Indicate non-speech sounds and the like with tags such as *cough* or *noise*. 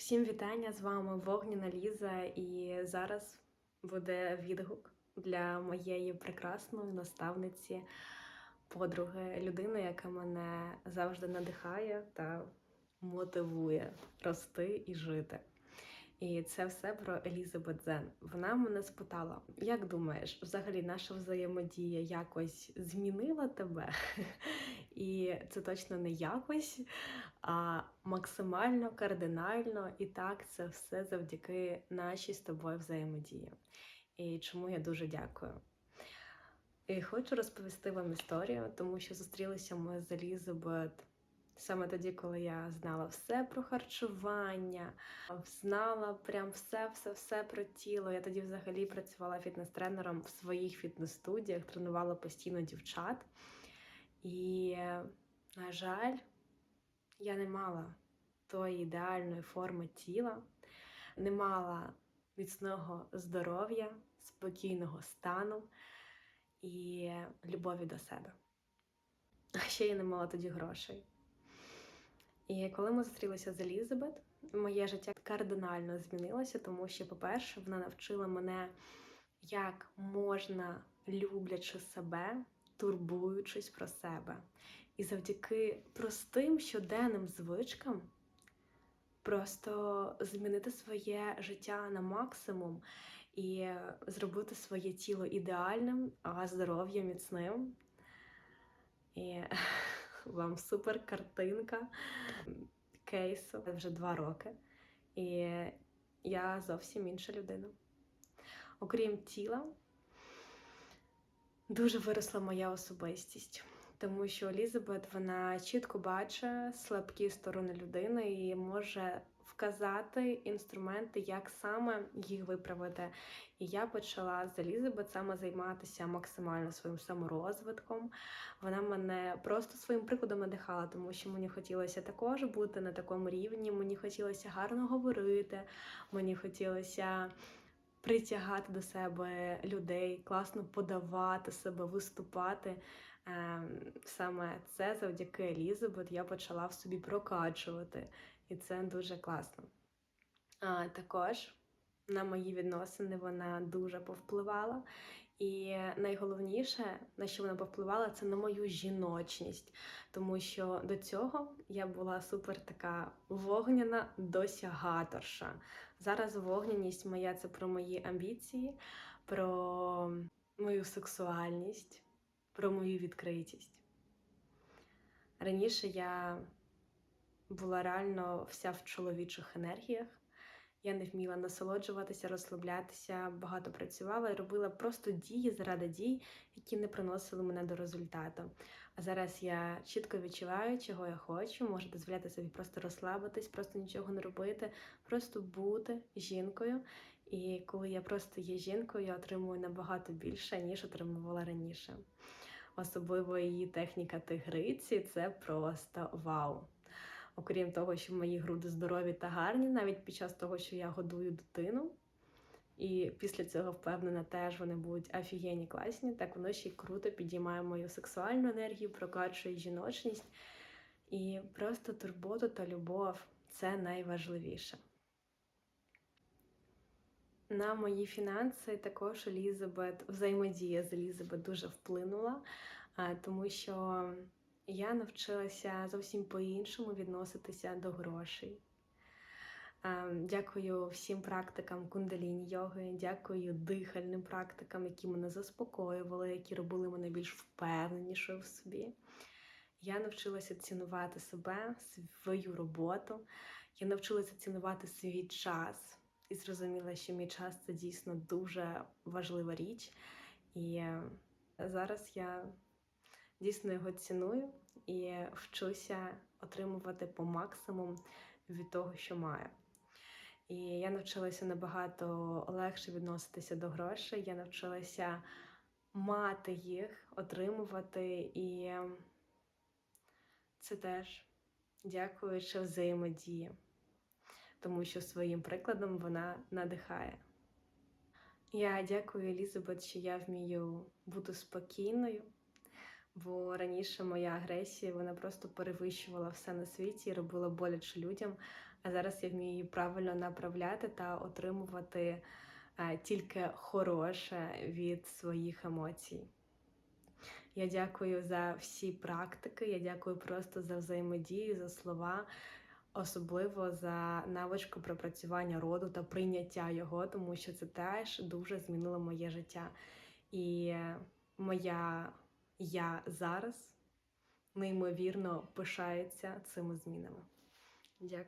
Всім вітання! З вами Вогняна Ліза, і зараз буде відгук для моєї прекрасної наставниці, подруги, людини, яка мене завжди надихає та мотивує рости і жити. І це все про Елізабет Зен. Вона мене спитала: як думаєш, взагалі наша взаємодія якось змінила тебе? І це точно не якось, а максимально кардинально. І так це все завдяки нашій з тобою взаємодії. І чому я дуже дякую. І хочу розповісти вам історію, тому що зустрілися ми з Елізабет саме тоді, коли я знала все про харчування, знала прям все-все-все про тіло. Я тоді взагалі працювала фітнес-тренером в своїх фітнес-студіях, тренувала постійно дівчат. І, на жаль, я не мала тої ідеальної форми тіла, не мала міцного здоров'я, спокійного стану і любові до себе. А ще я не мала тоді грошей. І коли ми зустрілися з Елізабет, моє життя кардинально змінилося, тому що, по-перше, вона навчила мене, як можна, люблячи себе, турбуючись про себе. І завдяки простим щоденним звичкам просто змінити своє життя на максимум і зробити своє тіло ідеальним, а здоров'я міцним. І *laughs* вам супер картинка кейсу вже два роки. І я зовсім інша людина. Окрім тіла, дуже виросла моя особистість, тому що Елізабет вона чітко бачить слабкі сторони людини і може вказати інструменти, як саме їх виправити. І я почала з Елізабет саме займатися максимально своїм саморозвитком. Вона мене просто своїм прикладом надихала, тому що мені хотілося також бути на такому рівні. Мені хотілося гарно говорити, мені хотілося. Притягати до себе людей, класно подавати себе, виступати. Ем, саме це завдяки Елізабет я почала в собі прокачувати, і це дуже класно. Також на мої відносини вона дуже повпливала. І найголовніше, на що вона повпливала, це на мою жіночність, тому що до цього я була супер така вогняна досягаторша. Зараз вогняність моя це про мої амбіції, про мою сексуальність, про мою відкритість. Раніше я була реально вся в чоловічих енергіях. Я не вміла насолоджуватися, розслаблятися, багато працювала і робила просто дії заради дій, які не приносили мене до результату. А зараз я чітко відчуваю, чого я хочу, можу дозволяти собі просто розслабитись, просто нічого не робити, просто бути жінкою. І коли я просто є жінкою, я отримую набагато більше, ніж отримувала раніше. Особливо її техніка тигриці це просто вау. Окрім того, що мої груди здорові та гарні, навіть під час того, що я годую дитину. І після цього впевнена, теж вони будуть офігенні класні. Так воно ще й круто підіймає мою сексуальну енергію, прокачує жіночність. І просто турботу та любов це найважливіше. На мої фінанси також Елізабет, взаємодія з Елізабет дуже вплинула, тому що я навчилася зовсім по-іншому відноситися до грошей. Дякую всім практикам кундаліні йоги, дякую дихальним практикам, які мене заспокоювали, які робили мене більш впевненішою в собі. Я навчилася цінувати себе, свою роботу. Я навчилася цінувати свій час і зрозуміла, що мій час це дійсно дуже важлива річ. І зараз я дійсно його ціную і вчуся отримувати по максимум від того, що маю. І я навчилася набагато легше відноситися до грошей. Я навчилася мати їх, отримувати, і це теж дякуючи взаємодії, тому що своїм прикладом вона надихає. Я дякую Елізабет, що я вмію бути спокійною. Бо раніше моя агресія вона просто перевищувала все на світі і робила боляче людям. А зараз я вмію її правильно направляти та отримувати е, тільки хороше від своїх емоцій. Я дякую за всі практики, я дякую просто за взаємодію, за слова, особливо за навичку пропрацювання роду та прийняття його, тому що це теж дуже змінило моє життя. І моя я зараз неймовірно пишається цими змінами. Дякую.